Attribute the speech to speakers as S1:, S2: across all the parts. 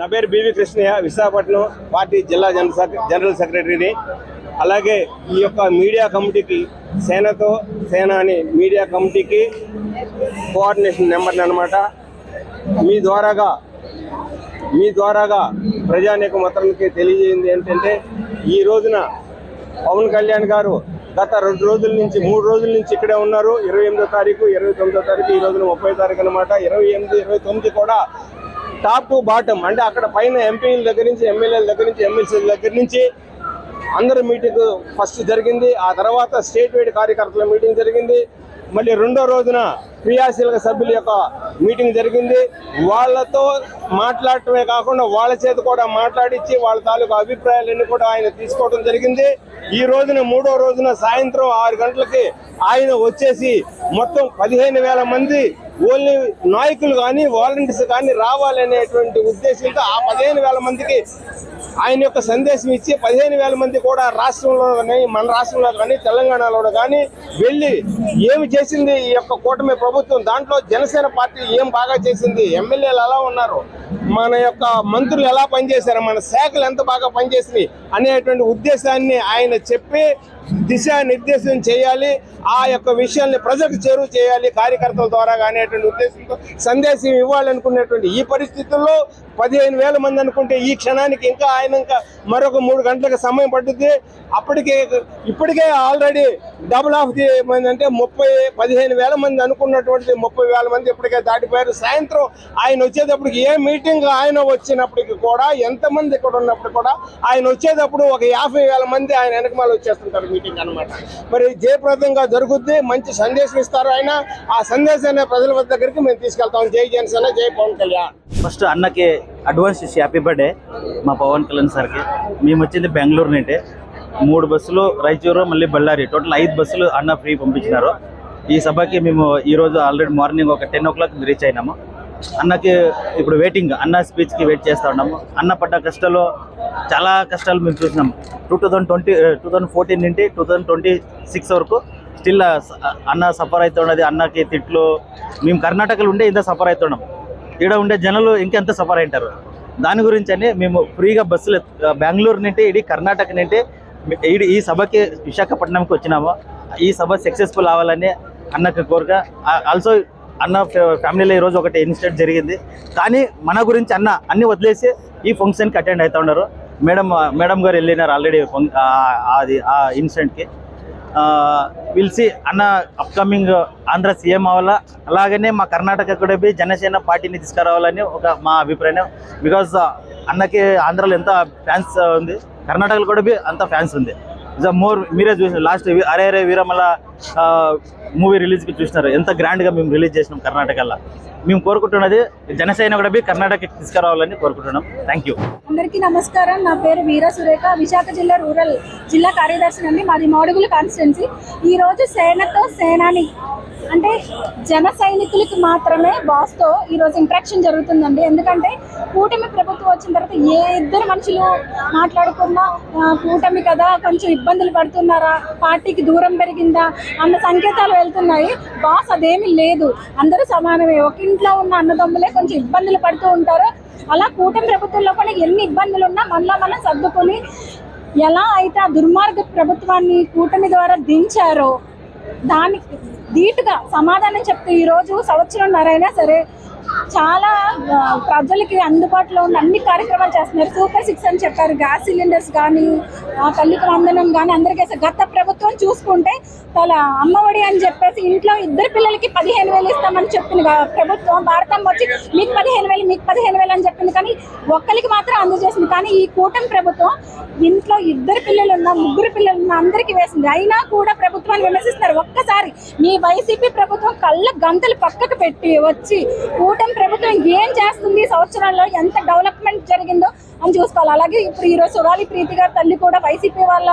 S1: నా పేరు BV Krishnaiah Visakhapatnam party జిల్లా జనరల్ జనరల్ సెక్రటరీని. అలాగే ఈ యొక్క మీడియా కమిటీకి సేనతో సేన అని మీడియా కమిటీకి కోఆర్డినేషన్ నెంబర్ అనమాట మీ ద్వారాగా మీ ద్వారాగా ప్రజానేక మొత్తానికి తెలియజేయింది ఏంటంటే ఈ రోజున పవన్ కళ్యాణ్ గారు గత రెండు రోజుల నుంచి మూడు రోజుల నుంచి ఇక్కడే ఉన్నారు. ఇరవై ఎనిమిదో తారీఖు ఇరవై తొమ్మిదో తారీఖు ఈ రోజున ముప్పై తారీఖు అనమాట ఇరవై ఎనిమిది ఇరవై తొమ్మిది కూడా టాప్ టు బాటమ్ అంటే అక్కడ పైన ఎంపీల దగ్గర నుంచి ఎమ్మెల్యేల దగ్గర నుంచి ఎమ్మెల్సీల దగ్గర నుంచి అందరి మీటింగ్ ఫస్ట్ జరిగింది. ఆ తర్వాత స్టేట్ వైడ్ కార్యకర్తల మీటింగ్ జరిగింది. మళ్ళీ రెండో రోజున క్రియాశీలక సభ్యుల యొక్క మీటింగ్ జరిగింది. వాళ్ళతో మాట్లాడటమే కాకుండా వాళ్ళ చేత కూడా మాట్లాడించి వాళ్ళ తాలూకు అభిప్రాయాలన్నీ కూడా ఆయన తీసుకోవడం జరిగింది. ఈ రోజున మూడో రోజున సాయంత్రం ఆరు గంటలకి ఆయన వచ్చేసి మొత్తం పదిహేను వేల మంది ఓన్లీ నాయకులు కానీ వాలంటీర్స్ కానీ రావాలనేటువంటి ఉద్దేశంతో ఆ పదిహేను వేల మందికి ఆయన యొక్క సందేశం ఇచ్చి పదిహేను వేల మంది కూడా రాష్ట్రంలో కానీ మన రాష్ట్రంలో కానీ తెలంగాణలో కానీ వెళ్ళి ఏమి చేసింది ఈ యొక్క కూటమి ప్రభుత్వం? దాంట్లో జనసేన పార్టీ ఏం బాగా చేసింది? ఎమ్మెల్యేలు ఎలా ఉన్నారు? మన యొక్క మంత్రులు ఎలా పనిచేశారు? మన శాఖలు ఎంత బాగా పనిచేసినాయి? అనేటువంటి ఉద్దేశాన్ని ఆయన చెప్పి దిశానిర్దేశం చేయాలి. ఆ యొక్క విషయాల్ని ప్రజలకు చేరువ చేయాలి. కార్యకర్తల ద్వారా అనేటువంటి ఉద్దేశంతో సందేశం ఇవ్వాలనుకునేటువంటి ఈ పరిస్థితుల్లో పదిహేను వేల మంది అనుకుంటే ఈ క్షణానికి ఇంకా ఆయన ఇంకా మరొక మూడు గంటలకు సమయం పడుతుంది అప్పటికే ఇప్పటికే ఆల్రెడీ డబుల్ ఆఫ్ ది మంది అంటే ముప్పై పదిహేను వేల మంది అనుకున్నటువంటి ముప్పై వేల మంది ఇప్పటికే దాటిపోయారు. సాయంత్రం ఆయన వచ్చేటప్పటికి ఏ మీటింగ్ ఆయన వచ్చినప్పటికి కూడా ఎంతమంది ఇక్కడ ఉన్నప్పుడు కూడా ఆయన వచ్చేటప్పుడు ఒక యాభై వేల మంది ఆయన వెనకమాల వచ్చేస్తుంటారు. మీటింగ్ అన్నమాట. మరి జయప్రదంగా జరుగుద్ది మంచి సందేశం ఇస్తారు ఆయన. ఆ సందేశాన్ని ప్రజల దగ్గరికి మేము తీసుకెళ్తాం. జై జనసేన జై పవన్ కళ్యాణ్.
S2: ఫస్ట్ అన్నకి అడ్వాన్స్ ఇచ్చి హ్యాపీ బర్త్డే మా పవన్ కళ్యాణ్ సార్కి. మేము వచ్చింది బెంగళూరు నుండి. మూడు బస్సులు రాయచూరు మళ్ళీ బళ్ళారి. టోటల్ ఐదు బస్సులు అన్న ఫ్రీ పంపించినారు. ఈ సభకి మేము ఈరోజు ఆల్రెడీ మార్నింగ్ ఒక టెన్ ఓ క్లాక్ రీచ్ అయినాము. అన్నకి ఇప్పుడు వెయిటింగ్ అన్న స్పీచ్కి వెయిట్ చేస్తూ ఉన్నాము. అన్న పడ్డ కష్టాలు చాలా కష్టాలు మేము చూసినాం. Two thousand twenty two thousand fourteen నుండి టూ థౌజండ్ ట్వంటీ సిక్స్ వరకు uh, స్టిల్ uh, అన్న సఫర్ అవుతున్నది అన్నకి తిట్లు మేము కర్ణాటకలో ఉండే ఇంత సఫర్ అవుతున్నాం ఇక్కడ ఉండే జనాలు ఇంకెంత సఫర్ అయింటారు దాని గురించి అని మేము ఫ్రీగా బస్సులు uh, బెంగళూరు నుండి ఇడీ కర్ణాటక నుండి ఈడి ఈ సభకి విశాఖపట్నంకి వచ్చినాము. ఈ సభ సక్సెస్ఫుల్ అవ్వాలని అన్నకి కోరిక. ఆల్సో అన్న ఫ్యామిలీలో ఈరోజు ఒకటి ఇన్సిడెంట్ జరిగింది. కానీ మన గురించి అన్న అన్ని వదిలేసి ఈ ఫంక్షన్కి అటెండ్ అవుతూ ఉన్నారు. మేడం మేడం గారు వెళ్ళినారు ఆల్రెడీ అది ఆ ఇన్సిడెంట్కి. పిలిచి అన్న అప్కమింగ్ ఆంధ్ర సీఎం అవ్వాలా? అలాగనే మా కర్ణాటక కూడా పోయి జనసేన పార్టీని తీసుకురావాలని ఒక మా అభిప్రాయం. బికాజ్ అన్నకి ఆంధ్రాలో ఎంత ఫ్యాన్స్ ఉంది కర్ణాటకలో కూడా అంత ఫ్యాన్స్ ఉంది. ద మోర్ మీరే చూసిన లాస్ట్ అరే అరే వీరమల మూవీ రిలీజ్కి చూసినారు. ఎంత గ్రాండ్గా మేము రిలీజ్ చేసినాం కర్ణాటకలో మేము కోరుకుంటున్నది జనసేన కూడా కర్ణాటక కర్ణాటకకి తీసుకురావాలని కోరుకుంటున్నాం. థ్యాంక్ యూ
S3: అందరికీ నమస్కారం. నా పేరు వీర సురేఖ. విశాఖ జిల్లా రూరల్ జిల్లా కార్యదర్శి అండి. మాది మోడుగుల కాన్స్టిట్యున్సీ ఈ రోజు సేనతో సేనాని అంటే జన సైనికులకి మాత్రమే బాస్తో ఈరోజు ఇంట్రాక్షన్ జరుగుతుందండి. ఎందుకంటే కూటమి ప్రభుత్వం వచ్చిన తర్వాత ఏ ఇద్దరు మనుషులు మాట్లాడుకున్నా కూటమి కదా కొంచెం ఇబ్బంది ఇబ్బందులు పడుతున్నారా? పార్టీకి దూరం పెరిగిందా? అన్న సంకేతాలు వెళ్తున్నాయి. బాస్ అదేమీ లేదు. అందరూ సమానమే. ఒక ఇంట్లో ఉన్న అన్నదమ్ములే కొంచెం ఇబ్బందులు పడుతూ ఉంటారు. అలా కూటమి ప్రభుత్వంలో కూడా ఎన్ని ఇబ్బందులు ఉన్నా మనలో మనం సర్దుకొని ఎలా అయితే ఆ దుర్మార్గ ప్రభుత్వాన్ని కూటమి ద్వారా దించారో దానికి ధీటుగా సమాధానం చెప్తే ఈరోజు సంవత్సరంన్నరైనా సరే చాలా ప్రజలకి అందుబాటులో ఉన్న అన్ని కార్యక్రమాలు చేస్తున్నారు. సూపర్ సిక్స్ అని చెప్పారు. గ్యాస్ సిలిండర్స్ కానీ ఆ, తల్లికి వందనం కానీ అందరికీ గత ప్రభుత్వం చూసుకుంటే తల అమ్మఒడి అని చెప్పేసి ఇంట్లో ఇద్దరు పిల్లలకి పదిహేను వేలు ఇస్తామని చెప్పింది ప్రభుత్వం. భారతం వచ్చి మీకు పదిహేను వేలు మీకు పదిహేను వేలు అని చెప్పింది. కానీ ఒక్కరికి మాత్రం అందజేసింది. కానీ ఈ కూటమి ప్రభుత్వం ఇంట్లో ఇద్దరు పిల్లలు ఉన్న ముగ్గురు పిల్లలు ఉన్న అందరికీ వేసింది. అయినా కూడా ప్రభుత్వాన్ని విమర్శిస్తున్నారు. ఒక్కసారి మీ వైసీపీ ప్రభుత్వం కళ్ళ గంతలు పక్కకు పెట్టి వచ్చి కూటమి ప్రభుత్వం ఏం చేస్తుంది సంవత్సరాల్లో? ఎంత డెవలప్మెంట్ జరిగిందో అని చూసుకోవాలి. అలాగే ఇప్పుడు ఈరోజు సురాలి ప్రీతి గారి తల్లి కూడా వైసీపీ వాళ్ళ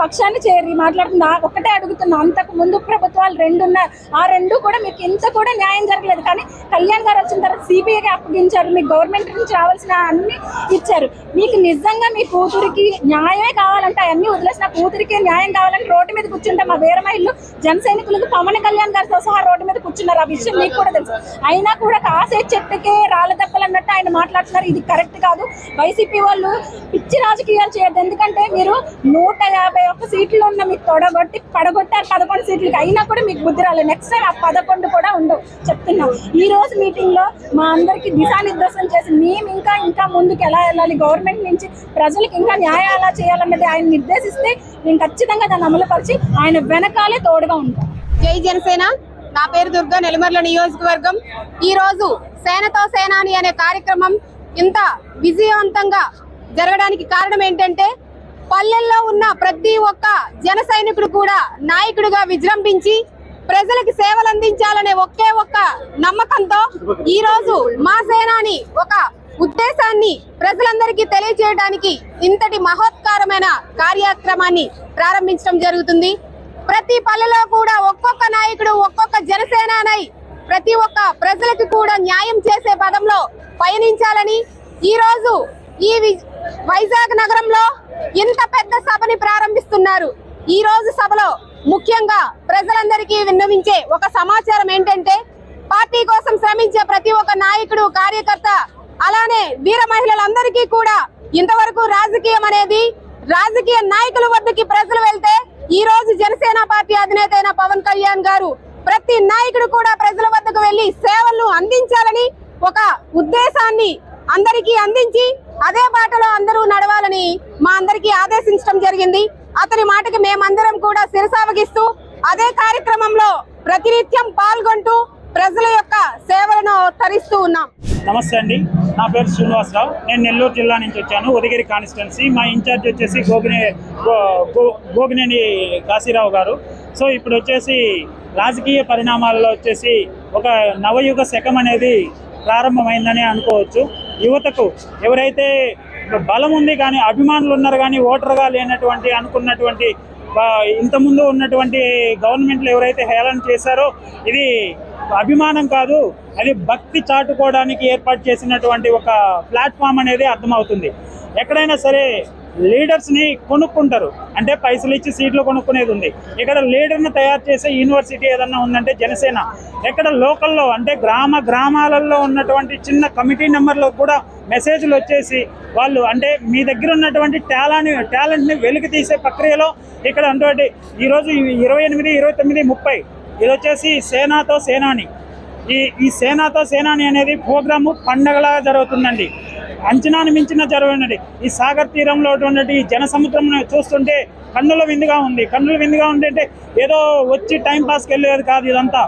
S3: పక్షాన్ని చేరి మాట్లాడుతున్నా ఆ ఒక్కటే అడుగుతున్నా అంతకు ముందు ప్రభుత్వాలు రెండు ఉన్నాయి. ఆ రెండు కూడా మీకు ఇంత కూడా న్యాయం జరగలేదు. కానీ కళ్యాణ్ గారు వచ్చిన తర్వాత సిబిఐకి అప్పగించారు. మీకు గవర్నమెంట్ నుంచి రావాల్సిన అన్ని ఇచ్చారు. మీకు నిజంగా మీ కూతురికి న్యాయమే కావాలంటే అవన్నీ వదిలేసిన కూతురికి న్యాయం కావాలని రోడ్డు మీద కూర్చుంటే మా వీరమహిళలు జన సైనికులకు పవన్ కళ్యాణ్ గారితో సహా రోడ్డు మీద కూర్చున్నారు. ఆ విషయం మీకు కూడా తెలుసు. అయినా కూడా కాసే చెట్టుకే రాళ్ళ దెబ్బలు అన్నట్టు ఆయన మాట్లాడుతున్నారు. ఇది కరెక్ట్ కాదు. వైసీపీ వాళ్ళు పిచ్చి రాజకీయాలు చేయొద్దు. ఎందుకంటే మీరు నూట యాభై ఒక్క సీట్లు ఉన్న మీకు తొడగొట్టి పడగొట్టారు పదకొండు సీట్లకి. అయినా కూడా మీకు బుద్ధి రాలేదు. నెక్స్ట్ టైం ఆ పదకొండు కూడా ఉండవు. చెప్తున్నాం. ఈ రోజు మీటింగ్లో మా అందరికి దిశానిర్దేశం చేసి మేము ఇంకా ఇంకా ముందుకు ఎలా వెళ్ళాలి? గవర్నమెంట్ నుంచి ప్రజలకు ఇంకా న్యాయం ఎలా చేయాలన్నది ఆయన నిర్దేశిస్తే నేను ఖచ్చితంగా దాన్ని అమలుపరిచి ఆయన వెనకాలే తోడుగా ఉంటాం
S4: జై జనసేన. నా పేరు దుర్గా నెలమర్ల నియోజకవర్గం. ఈ రోజు సేనతో సేనాని అనే కార్యక్రమం ఇంత విజయవంతంగా జరగడానికి కారణం ఏంటంటే పల్లెల్లో ఉన్న ప్రతి ఒక్క జన సైనికుడు కూడా నాయకుడిగా విజృంభించి ప్రజలకు సేవలు అందించాలనే ఒకే ఒక్క నమ్మకంతో ఈ రోజు మా సేనాని ఒక ఉద్దేశాన్ని ప్రజలందరికీ తెలియజేయడానికి ఇంతటి మహోత్కారమైన కార్యక్రమాన్ని ప్రారంభించడం జరుగుతుంది. ప్రతి పల్లెలో కూడా ఒక్కొక్క నాయకుడు ఒక్కొక్క జనసేనానై ప్రతి ఒక్క ప్రజలకు కూడా న్యాయం చేసే పదంలో పయనించాలని ఈ రోజు ఈ వి- వైజాగ్ నగరంలో ఇంత పెద్ద సభని ప్రారంభిస్తున్నారు. ఈ రోజు సభలో ముఖ్యంగా ప్రజలందరికీ విన్నవించే ఒక సమాచారం ఏంటంటే పార్టీ కోసం శ్రమించే ప్రతి ఒక్క నాయకుడు కార్యకర్త అలానే వీర మహిళలందరికీ కూడా ఇంతవరకు రాజకీయం అనేది రాజకీయ నాయకుల వద్దకి ప్రజలు వెళ్తే ఈ రోజు జనసేన పార్టీ అధినేత అయిన పవన్ కళ్యాణ్ గారు ప్రతి నాయకుడు కూడా ప్రజల వద్దకు వెళ్ళి సేవలను అందించాలని ఒక ఉద్దేశాన్ని అందరికీ అందించి అదే బాటలో అందరూ నడవాలని మా అందరికీ ఆదేశించడం జరిగింది. అతని మాటకి మేమందరం కూడా శిరసావగిస్తూ అదే కార్యక్రమంలో ప్రతినిత్యం పాల్గొంటూ ప్రజల యొక్క సేవలను తరిస్తూ ఉన్నాం.
S5: నమస్తే అండి. నా పేరు శ్రీనివాసరావు. నేను నెల్లూరు జిల్లా నుంచి వచ్చాను. ఉదగిరి కాన్స్టిట్యున్సీ. మా ఇన్ఛార్జ్ వచ్చేసి గోబినే గోబినేని కాశీరావు గారు. సో ఇప్పుడు వచ్చేసి రాజకీయ పరిణామాల్లో వచ్చేసి ఒక నవయుగ శకం అనేది ప్రారంభమైందని అనుకోవచ్చు. యువతకు ఎవరైతే బలం ఉంది కానీ అభిమానులు ఉన్నారు కానీ ఓటర్గా లేనటువంటి అనుకున్నటువంటి ఇంతకుముందు ఉన్నటువంటి గవర్నమెంట్లు ఎవరైతే హేళన చేశారో ఇది అభిమానం కాదు అది భక్తి చాటుకోవడానికి ఏర్పాటు చేసినటువంటి ఒక ప్లాట్ఫామ్ అనేది అర్థమవుతుంది. ఎక్కడైనా సరే లీడర్స్ని కొనుక్కుంటారు. అంటే పైసలు ఇచ్చి సీట్లు కొనుక్కునేది ఉంది. ఇక్కడ లీడర్ని తయారు చేసే యూనివర్సిటీ ఏదన్నా ఉందంటే జనసేన. ఎక్కడ లోకల్లో అంటే గ్రామ గ్రామాలలో ఉన్నటువంటి చిన్న కమిటీ నెంబర్లో కూడా మెసేజ్లు వచ్చేసి వాళ్ళు అంటే మీ దగ్గర ఉన్నటువంటి టాలెంట్ టాలెంట్ని వెలికి తీసే ప్రక్రియలో ఇక్కడ అటువంటి ఈరోజు ఇరవై ఎనిమిది ఇరవై తొమ్మిది ముప్పై ఇది వచ్చేసి సేనాతో సేనాని. ఈ ఈ సేనాతో సేనాని అనేది ప్రోగ్రాము పండగలా జరుగుతుందండి. అంచనాను మించిన జరగనది ఈ సాగర్ తీరంలో ఉన్నటువంటి జన సముద్రం చూస్తుంటే కన్నుల విందుగా ఉంది. కన్నుల విందుగా ఉంటే ఏదో వచ్చి టైంపాస్కి వెళ్ళేది కాదు ఇదంతా.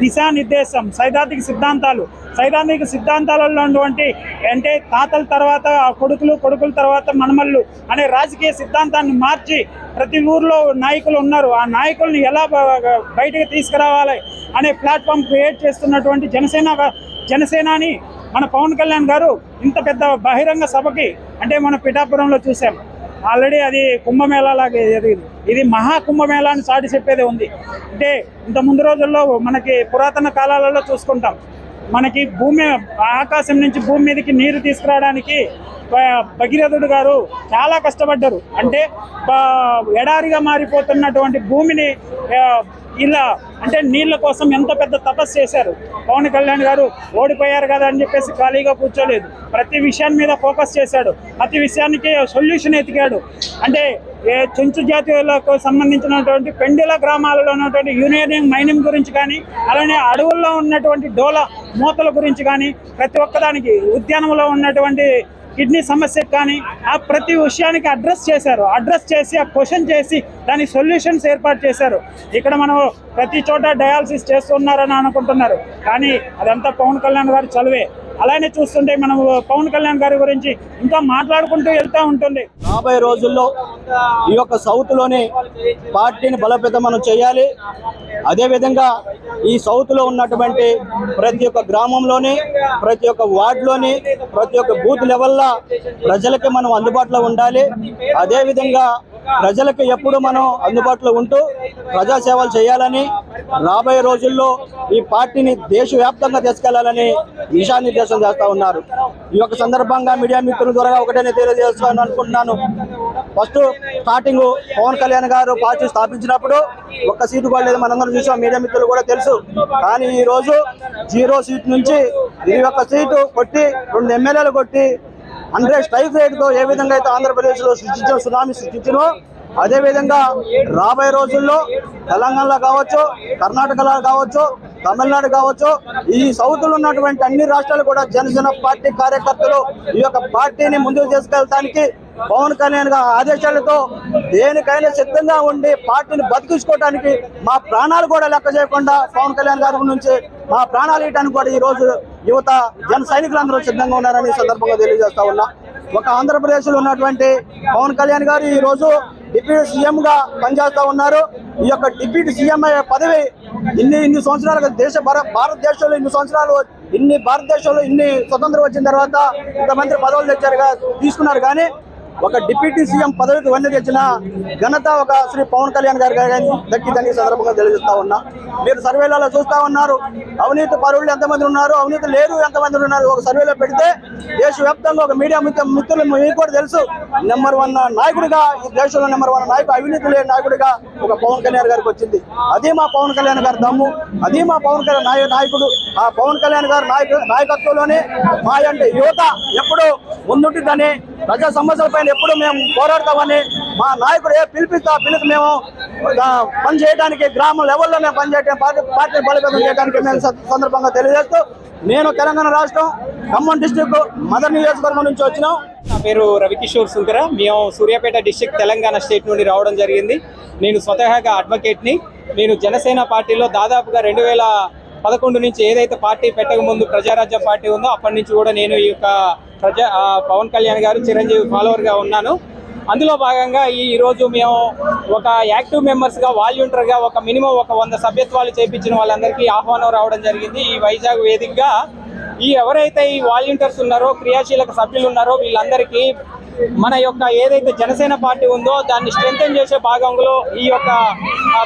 S5: దిశానిర్దేశం సైద్ధాంతిక సిద్ధాంతాలు. సైద్ధాంతిక సిద్ధాంతాలలో ఉన్నటువంటి అంటే తాతల తర్వాత ఆ కొడుకులు కొడుకుల తర్వాత మనమళ్ళు అనే రాజకీయ సిద్ధాంతాన్ని మార్చి ప్రతి ఊర్లో నాయకులు ఉన్నారు. ఆ నాయకుల్ని ఎలా బయటకు తీసుకురావాలి అనే ప్లాట్ఫామ్ క్రియేట్ చేస్తున్నటువంటి జనసేన జనసేనాని మన పవన్ కళ్యాణ్ గారు ఇంత పెద్ద బహిరంగ సభకి అంటే మన పిఠాపురంలో చూసాం. ఆల్రెడీ అది కుంభమేళాలాగా జరిగింది ఇది మహా కుంభమేళా అని సాటి చెప్పేది ఉంది. అంటే ఇంత ముందు రోజుల్లో మనకి పురాతన కాలాలలో చూసుకుంటాం. మనకి భూమి ఆకాశం నుంచి భూమి మీదకి నీరు తీసుకురావడానికి భగీరథుడు గారు చాలా కష్టపడ్డారు. అంటే ఎడారిగా మారిపోతున్నటువంటి భూమిని ఇలా అంటే నీళ్ళ కోసం ఎంత పెద్ద తపస్సు చేశారు. పవన్ కళ్యాణ్ గారు ఓడిపోయారు కదా అని చెప్పేసి ఖాళీగా కూర్చోలేదు. ప్రతి విషయాన్ని మీద ఫోకస్ చేశాడు. ప్రతి విషయానికి సొల్యూషన్ ఎతికాడు. అంటే ఏ చెంచు జాతీయులకు సంబంధించినటువంటి పెండిల గ్రామాలలో ఉన్నటువంటి యూనియనింగ్ మైనింగ్ గురించి కానీ అలానే అడవుల్లో ఉన్నటువంటి డోల మూతల గురించి కానీ ప్రతి ఒక్కదానికి ఉద్యానంలో ఉన్నటువంటి కిడ్నీ సమస్యకు కానీ ఆ ప్రతి విషయానికి అడ్రస్ చేశారు. అడ్రస్ చేసి ఆ క్వశ్చన్ చేసి దాని సొల్యూషన్స్ ఏర్పాటు చేశారు. ఇక్కడ మనం ప్రతి చోట డయాలసిస్ చేస్తున్నారని అనుకుంటున్నారు. కానీ అదంతా పవన్ కళ్యాణ్ గారి చదివే. అలానే చూస్తుంటే మనం పవన్ కళ్యాణ్ గారి గురించి ఇంకా మాట్లాడుకుంటూ వెళ్తూ ఉంటుంది.
S6: రాబోయే రోజుల్లో ఈ యొక్క సౌత్లోని పార్టీని బలోపేతం మనం చేయాలి. అదేవిధంగా ఈ సౌత్లో ఉన్నటువంటి ప్రతి ఒక్క గ్రామంలోని ప్రతి ఒక్క వార్డులోని ప్రతి ఒక్క బూత్ లెవెల్లో ప్రజలకి మనం అందుబాటులో ఉండాలి. అదేవిధంగా ప్రజలకు ఎప్పుడు మనం అందుబాటులో ఉంటూ ప్రజాసేవలు చేయాలని రాబోయే రోజుల్లో ఈ పార్టీని దేశవ్యాప్తంగా తీసుకెళ్ళాలని దిశానిర్దేశం చేస్తా ఉన్నారు. ఈ యొక్క సందర్భంగా మీడియా మిత్రుల ద్వారా ఒకటేనే తెలియజేస్తాను అనుకుంటున్నాను. ఫస్ట్ స్టార్టింగ్ పవన్ కళ్యాణ్ గారు పార్టీ స్థాపించినప్పుడు ఒక్క సీటు కూడా లేదు. మనందరం చూసాం. మీడియా మిత్రులు కూడా తెలుసు. కానీ ఈ రోజు జీరో సీట్ నుంచి ఇరవై ఒక్క సీటు కొట్టి రెండు ఎమ్మెల్యేలు కొట్టి హండ్రెడ్ స్ట్రైక్ రేట్తో ఏ విధంగా అయితే ఆంధ్రప్రదేశ్లో సృష్టించిన సునామీ సృష్టించినో అదేవిధంగా రాబోయే రోజుల్లో తెలంగాణలో కావచ్చు కర్ణాటకలో కావచ్చు తమిళనాడు కావచ్చు ఈ సౌత్లో ఉన్నటువంటి అన్ని రాష్ట్రాలు కూడా జనసేన పార్టీ కార్యకర్తలు ఈ యొక్క పార్టీని ముందుకు తీసుకెళ్ళడానికి పవన్ కళ్యాణ్ గారి ఆదేశాలతో దేనికైనా సిద్ధంగా ఉండి పార్టీని బతికించుకోవడానికి మా ప్రాణాలు కూడా లెక్క చేయకుండా పవన్ కళ్యాణ్ గారి నుంచి మా ప్రాణాలు ఇవ్వడానికి కూడా ఈ రోజు యువత జన సైనికులందరూ సిద్ధంగా ఉన్నారని సందర్భంగా తెలియజేస్తా ఉన్నా. ఒక ఆంధ్రప్రదేశ్లో ఉన్నటువంటి పవన్ కళ్యాణ్ గారు ఈ రోజు డిప్యూటీ సీఎంగా గా ఉన్నారు. ఈ యొక్క డిప్యూటీ సీఎం అయ్యే పదవి ఇన్ని ఇన్ని సంవత్సరాలుగా దేశ భారతదేశంలో ఇన్ని సంవత్సరాలు ఇన్ని భారతదేశంలో ఇన్ని స్వతంత్రం వచ్చిన తర్వాత ఇంతమంది పదవులు తెచ్చారు తీసుకున్నారు. కానీ ఒక డిప్యూటీ సీఎం పదవికి వన్నె తెచ్చిన ఘనత ఒక శ్రీ పవన్ కళ్యాణ్ గారి గారి దక్కిందని ఈ సందర్భంగా తెలియజేస్తా ఉన్నా. మీరు సర్వేలలో చూస్తా ఉన్నారు. అవినీతి పరువులు ఎంతమంది ఉన్నారు? అవినీతి లేరు ఎంతమంది ఉన్నారు? ఒక సర్వేలో పెడితే దేశవ్యాప్తంగా ఒక మీడియా మిత్రులు మీకు కూడా తెలుసు. నెంబర్ వన్ నాయకుడిగా ఈ దేశంలో నెంబర్ వన్ నాయకుడు అవినీతి లేని నాయకుడిగా ఒక పవన్ కళ్యాణ్ గారికి వచ్చింది. అదే మా పవన్ కళ్యాణ్ గారి దమ్ము. అదే మా పవన్ కళ్యాణ్ నాయకుడు. ఆ పవన్ కళ్యాణ్ గారి నాయకు నాయకత్వంలోనే మా అంటే యువత ఎప్పుడు ముందుంటుందని ప్రజా సమస్యలపైన ఎప్పుడు మేము పోరాడతామని మా నాయకుడు ఏ పిలిపిస్తా పిలిపి మేము పని చేయడానికి గ్రామ లెవెల్లో మేము పని చేయడం పార్టీ పార్టీ బలోపేతం చేయడానికి మేము స- సందర్భంగా తెలియజేస్తూ నేను తెలంగాణ రాష్ట్రం ఖమ్మం డిస్టిక్ మదర్ నియోజకవర్గం నుంచి వచ్చినాం.
S7: నా పేరు రవికిషోర్ సుంకర మేము సూర్యాపేట డిస్టిక్ తెలంగాణ స్టేట్ నుండి రావడం జరిగింది. నేను స్వతహాగా అడ్వకేట్ని నేను జనసేన పార్టీలో దాదాపుగా రెండు వేల పదకొండు నుంచి ఏదైతే పార్టీ పెట్టక ముందు ప్రజారాజ్యం పార్టీ ఉందో అప్పటి నుంచి కూడా నేను ఈ యొక్క ప్రజా పవన్ కళ్యాణ్ గారు చిరంజీవి ఫాలోవర్గా ఉన్నాను. అందులో భాగంగా ఈ ఈరోజు మేము ఒక యాక్టివ్ మెంబర్స్గా వాల్యూంటర్గా ఒక మినిమం ఒక వంద సభ్యత్వాలు చేపించిన వాళ్ళందరికీ ఆహ్వానం రావడం జరిగింది. ఈ వైజాగ్ వేదికగా ఈ ఎవరైతే ఈ వాలంటీర్స్ ఉన్నారో క్రియాశీలక సభ్యులు ఉన్నారో వీళ్ళందరికీ మన యొక్క ఏదైతే జనసేన పార్టీ ఉందో దాన్ని స్ట్రెంగ్ చేసే భాగంలో ఈ యొక్క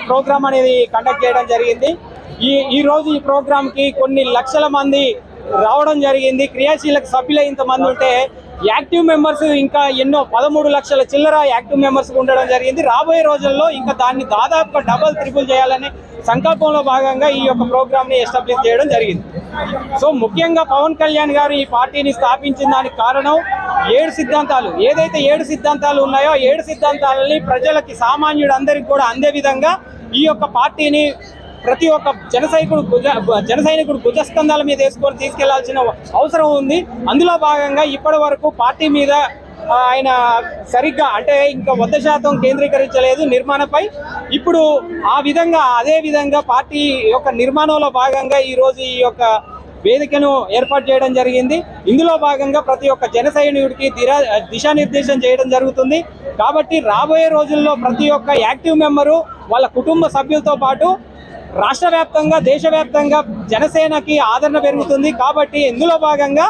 S7: ప్రోగ్రామ్ అనేది కండక్ట్ చేయడం జరిగింది. ఈ ఈ రోజు ఈ ప్రోగ్రామ్కి కొన్ని లక్షల మంది రావడం జరిగింది. క్రియాశీలక సభ్యులు ఇంతమంది ఉంటే యాక్టివ్ మెంబర్స్ ఇంకా ఎన్నో పదమూడు లక్షల చిల్లర యాక్టివ్ మెంబర్స్ ఉండడం జరిగింది. రాబోయే రోజుల్లో ఇంకా దాన్ని దాదాపుగా డబల్ త్రిపుల్ చేయాలనే సంకల్పంలో భాగంగా ఈ యొక్క ప్రోగ్రామ్ని ఎస్టాబ్లిష్ చేయడం జరిగింది. సో ముఖ్యంగా పవన్ కళ్యాణ్ గారు ఈ పార్టీని స్థాపించిన దానికి కారణం ఏడు సిద్ధాంతాలు. ఏదైతే ఏడు సిద్ధాంతాలు ఉన్నాయో ఏడు సిద్ధాంతాలని ప్రజలకి సామాన్యుడు అందరికి కూడా అందే విధంగా ఈ యొక్క పార్టీని ప్రతి ఒక్క జన సైనికుడు భుజ జన సైనికుడు భుజస్కంధాల మీద వేసుకొని తీసుకెళ్ళాల్సిన అవసరం ఉంది. అందులో భాగంగా ఇప్పటి వరకు పార్టీ మీద ఆయన సరిగ్గా అంటే ఇంకా వంద శాతం కేంద్రీకరించలేదు నిర్మాణపై. ఇప్పుడు ఆ విధంగా అదే విధంగా పార్టీ యొక్క నిర్మాణంలో భాగంగా ఈరోజు ఈ యొక్క వేదికను ఏర్పాటు చేయడం జరిగింది. ఇందులో భాగంగా ప్రతి ఒక్క జన సైనికుడికి దిరా దిశానిర్దేశం చేయడం జరుగుతుంది. కాబట్టి రాబోయే రోజుల్లో ప్రతి ఒక్క యాక్టివ్ మెంబరు వాళ్ళ కుటుంబ సభ్యులతో పాటు రాష్ట్ర వ్యాప్తంగా దేశవ్యాప్తంగా జనసేనకి ఆదరణ పెరుగుతుంది. కాబట్టి ఇందులో భాగంగా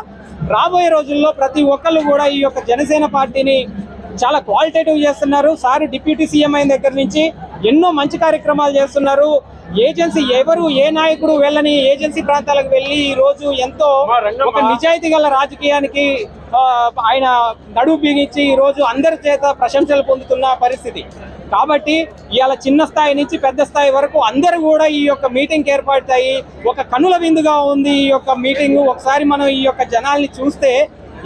S7: రాబోయే రోజుల్లో ప్రతి ఒక్కళ్ళు కూడా ఈ యొక్క జనసేన పార్టీని చాలా క్వాలిటేటివ్ చేస్తున్నారు. సార్ డిప్యూటీ సీఎం అయిన దగ్గర నుంచి ఎన్నో మంచి కార్యక్రమాలు చేస్తున్నారు. ఏజెన్సీ ఎవరు ఏ నాయకుడు వెళ్ళని ఏజెన్సీ ప్రాంతాలకు వెళ్ళి ఈ రోజు ఎంతో ఒక నిజాయితీ గల రాజకీయానికి ఆయన నడువు బిగించి ఈ రోజు అందరి చేత ప్రశంసలు పొందుతున్న పరిస్థితి. కాబట్టి ఇవాళ చిన్న స్థాయి నుంచి పెద్ద స్థాయి వరకు అందరూ కూడా ఈ యొక్క మీటింగ్ ఏర్పడతాయి ఒక కనుల విందుగా ఉంది ఈ యొక్క మీటింగ్. ఒకసారి మనం ఈ యొక్క జనాల్ని చూస్తే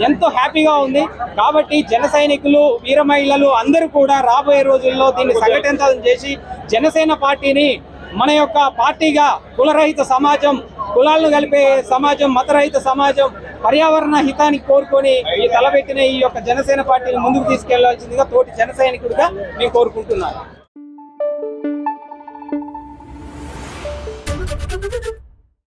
S7: ఎంతో హ్యాపీగా ఉంది. కాబట్టి జన సైనికులు వీర మహిళలు అందరూ కూడా రాబోయే రోజుల్లో దీన్ని సంఘటితం చేసి జనసేన పార్టీని మన యొక్క పార్టీగా కులరహిత సమాజం కులాలను కలిపే సమాజం మతరహిత సమాజం పర్యావరణ హితానికి కోరుకొని ఈ తలపెట్టిన ఈ యొక్క జనసేన పార్టీని ముందుకు తీసుకెళ్ళాల్సిందిగా తోటి జన సైనికుడిగా నేను కోరుకుంటున్నాను.